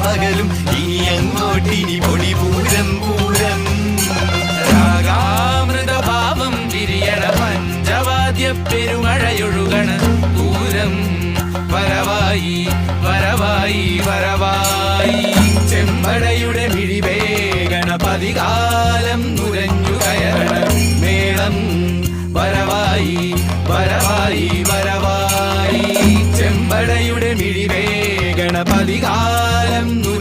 പകലും ഇനി അങ്ങോട്ടിനി പൊടി പൂരം പൂരം. രാഗാമൃതഭാവം തിരിയണ പഞ്ചവാദ്യ പെരുമഴയൊഴുകണ പൂരം. വരവായി വരവായി വരവായി. ചെമ്പടയുടെ മിഴിവേഗണ പതികാലം നുരഞ്ഞു കയറണ മേളം. വരവായി വരവായി വരവായി. ചെമ്പടയുടെ മിഴിവേഗണ പതികാലം земну